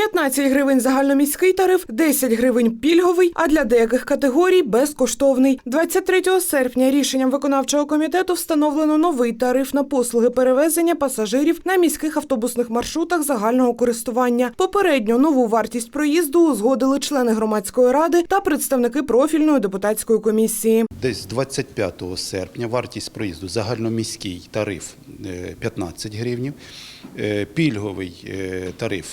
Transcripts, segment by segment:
15 гривень загальноміський тариф, 10 гривень пільговий, а для деяких категорій безкоштовний. 23 серпня рішенням виконавчого комітету встановлено новий тариф на послуги перевезення пасажирів на міських автобусних маршрутах загального користування. Попередньо нову вартість проїзду узгодили члени громадської ради та представники профільної депутатської комісії. Десь 25 серпня вартість проїзду загальноміський тариф е, 15 гривнів, е, пільговий е, тариф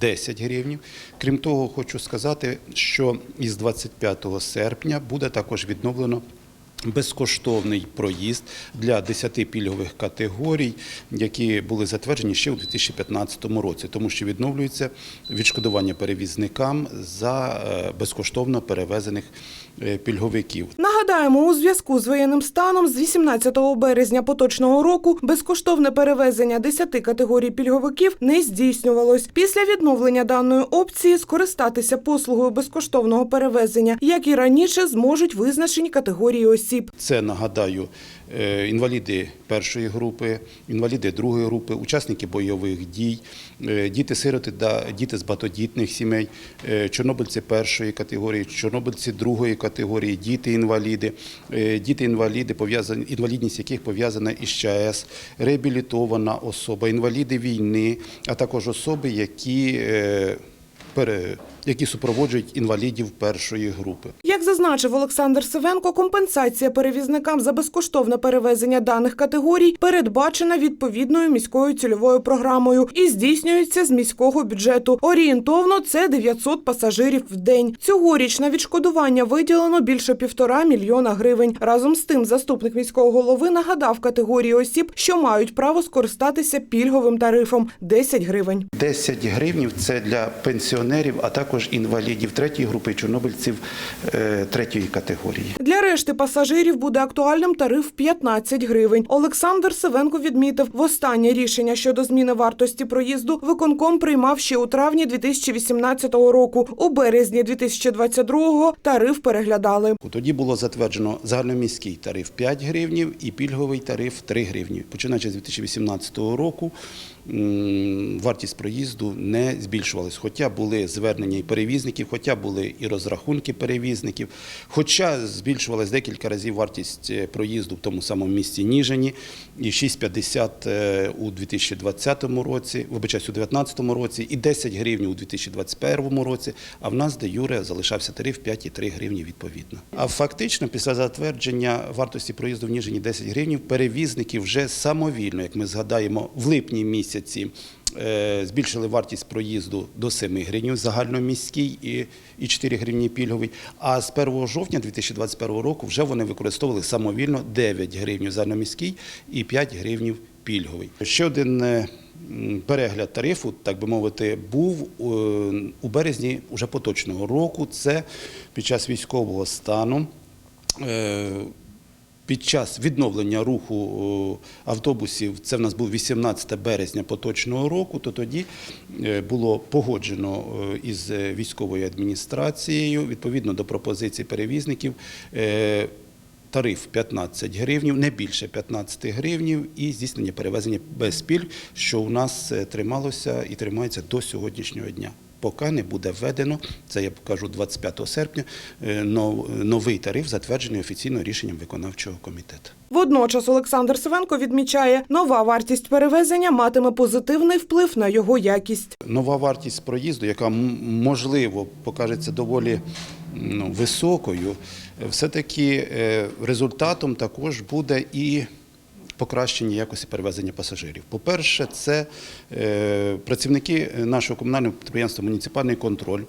10 гривнів. Крім того, хочу сказати, що із 25 серпня буде також відновлено безкоштовний проїзд для 10 пільгових категорій, які були затверджені ще у 2015 році, тому що відновлюється відшкодування перевізникам за е, безкоштовно перевезених е, пільговиків. Нагадаємо, у зв'язку з воєнним станом з 18 березня поточного року безкоштовне перевезення 10 категорій пільговиків не здійснювалось. Після відновлення даної опції скористатися послугою безкоштовного перевезення, як і раніше, зможуть визначені категорії осіб. Це нагадаю е, інваліди першої групи, інваліди другої групи, учасники бойових дій, е, діти-сироти та діти з багатодітних сімей, е, чорнобильці першої категорії, чорнобильці другої категорії, діти-інваліди, діти-інваліди, інвалідність яких пов'язана із ЧАЕС, реабілітована особа, інваліди війни, а також особи, які які супроводжують інвалідів першої групи. Зазначив Олександр Сивенко, компенсація перевізникам за безкоштовне перевезення даних категорій передбачена відповідною міською цільовою програмою і здійснюється з міського бюджету. Орієнтовно це 900 пасажирів в день. Цьогоріч на відшкодування виділено більше півтора мільйона гривень. Разом з тим, заступник міського голови нагадав категорії осіб, що мають право скористатися пільговим тарифом 10 гривень. 10 гривнів це для пенсіонерів, а також інвалідів третьої групи чорнобильців е, третьої категорії. Для решти пасажирів буде актуальним тариф 15 гривень. Олександр Сивенко відмітив, востаннє рішення щодо зміни вартості проїзду виконком приймав ще у травні 2018 року. У березні 2022 тариф переглядали. Тоді було затверджено загальноміський тариф 5 гривнів і пільговий тариф 3 гривні. Починаючи з 2018 року вартість проїзду не збільшувалась, хоча були звернення і перевізників, хоча були і розрахунки перевізників, хоча збільшувалась декілька разів вартість е, проїзду в тому самому місті Ніжині, і 6,50 е, у 2020 році, вибачаюсь, у 2019 році, і 10 гривень у 2021 році, а в нас де юре залишався тариф 5,3 гривні відповідно. А фактично, після затвердження вартості проїзду в Ніжині 10 гривень, перевізники вже самовільно, як ми згадаємо, в липні місяці е, збільшили вартість проїзду до 7 гривень загальноміський і, і 4 гривні пільговий. А з 1 жовтня 2021 року вже вони використовували самовільно 9 гривень загальноміський і 5 гривень пільговий. Ще один е, перегляд тарифу, так би мовити, був е, у березні уже поточного року. Це під час військового стану. Під час відновлення руху автобусів, це в нас був 18 березня поточного року, то тоді е, було погоджено із е, військовою адміністрацією відповідно до пропозицій перевізників. е, Тариф 15 гривнів, не більше 15 гривнів і здійснення перевезення без пільг, що у нас трималося і тримається до сьогоднішнього дня. Поки не буде введено, це я покажу 25 серпня, е, новий тариф, затверджений офіційно рішенням виконавчого комітету. Водночас Олександр Сивенко відмічає, нова вартість перевезення матиме позитивний вплив на його якість. Нова вартість проїзду, яка можливо покажеться доволі ну, високою, е, все-таки е, результатом також буде і покращення якості перевезення пасажирів. По-перше, це е, працівники нашого комунального підприємства Муніципальний контроль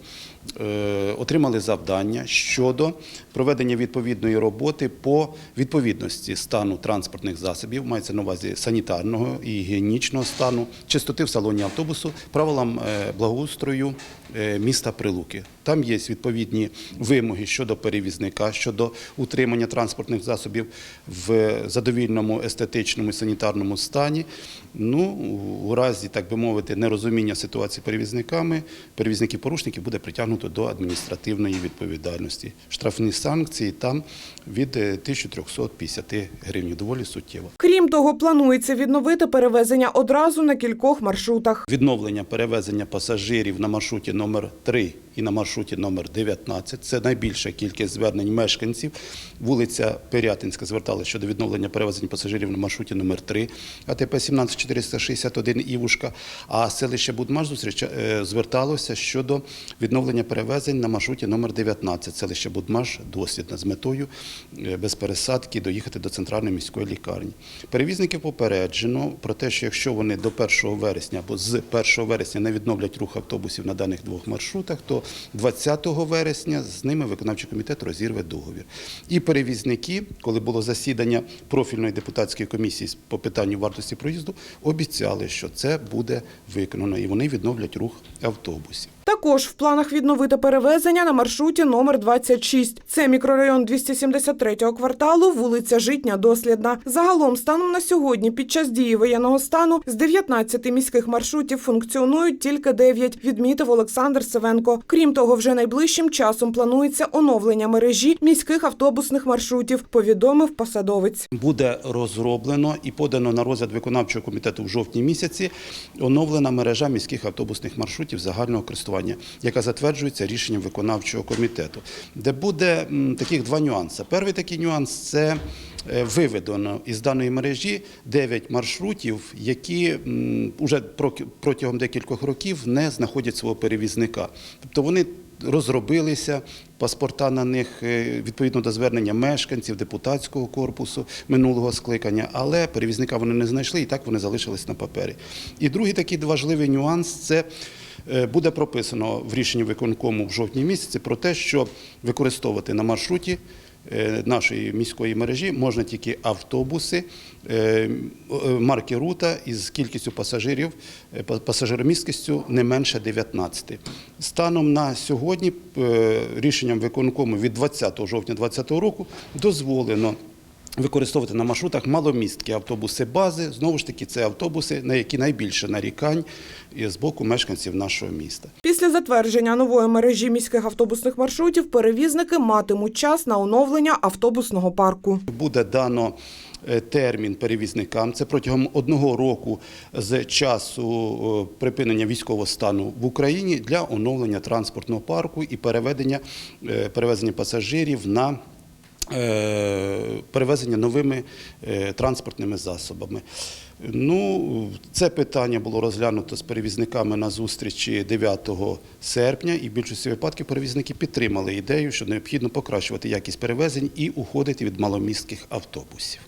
отримали завдання щодо проведення відповідної роботи по відповідності стану транспортних засобів, мається на увазі санітарного і гігієнічного стану, чистоти в салоні автобусу, правилам е, благоустрою е, міста Прилуки. Там є відповідні вимоги щодо перевізника, щодо утримання транспортних засобів в задовільному естетичному і санітарному стані. Ну, у разі, так би мовити, нерозуміння ситуації перевізниками, перевізники-порушники буде притягнуто до адміністративної відповідальності. Штрафні санкції там від е, 1350 гривень. Доволі суттєво. Крім того, планується відновити перевезення одразу на кількох маршрутах. Відновлення перевезення пасажирів на маршруті номер 3 і на маршруті номер 19 – це найбільша кількість звернень мешканців. Вулиця Пирятинська зверталася щодо відновлення перевезення пасажирів на маршруті номер 3, АТП 17461 Івушка, а селище Будмаш зустріча- е, зверталося щодо відновлення перевезень на маршруті номер 19, селище Будмаш дослідна з метою е, без пересадки доїхати до центральної міської лікарні. Перевізників попереджено про те, що якщо вони до 1 вересня або з 1 вересня не відновлять рух автобусів на даних двох маршрутах, то 20 вересня з ними виконавчий комітет розірве договір. І перевізники, коли було засідання профільної депутатської комісії по питанню вартості проїзду, обіцяли, що це буде виконано, і вони відновлять рух автобусів. Також в планах відновити перевезення на маршруті номер 26. Це мікрорайон 273-го кварталу, вулиця Житня, Дослідна. Загалом, станом на сьогодні, під час дії воєнного стану, з 19 міських маршрутів функціонують тільки 9, відмітив Олександр Севенко. Крім того, вже найближчим часом планується оновлення мережі міських автобусних маршрутів, повідомив посадовець. Буде розроблено і подано на розгляд виконавчого комітету в жовтні місяці оновлена мережа міських автобусних маршрутів загального користування, яка затверджується рішенням виконавчого комітету, де буде таких два нюанси. Перший такий нюанс це е, виведено із даної мережі 9 маршрутів, які вже протягом декількох років не знаходять свого перевізника. Тобто вони розробилися, паспорта на них е, відповідно до звернення мешканців, депутатського корпусу минулого скликання, але перевізника вони не знайшли і так вони залишились на папері. І другий такий важливий нюанс це. Е, Буде прописано в рішенні виконкому в жовтні місяці про те, що використовувати на маршруті е, нашої міської мережі можна тільки автобуси е, марки Рута із кількістю пасажирів, пасажиромісткістю не менше 19. Станом на сьогодні рішенням виконкому від 20 жовтня 2020 року дозволено використовувати на маршрутах маломісткі автобуси бази. Знову ж таки, це автобуси, на які найбільше нарікань з боку мешканців нашого міста. Після затвердження нової мережі міських автобусних маршрутів перевізники матимуть час на оновлення автобусного парку. Буде дано е, термін перевізникам. Це протягом одного року з часу е, припинення військового стану в Україні для оновлення транспортного парку і переведення е, перевезення пасажирів на перевезення новими е, транспортними засобами. Ну, це питання було розглянуто з перевізниками на зустрічі 9 серпня, і в більшості випадків перевізники підтримали ідею, що необхідно покращувати якість перевезень і уходити від маломістких автобусів.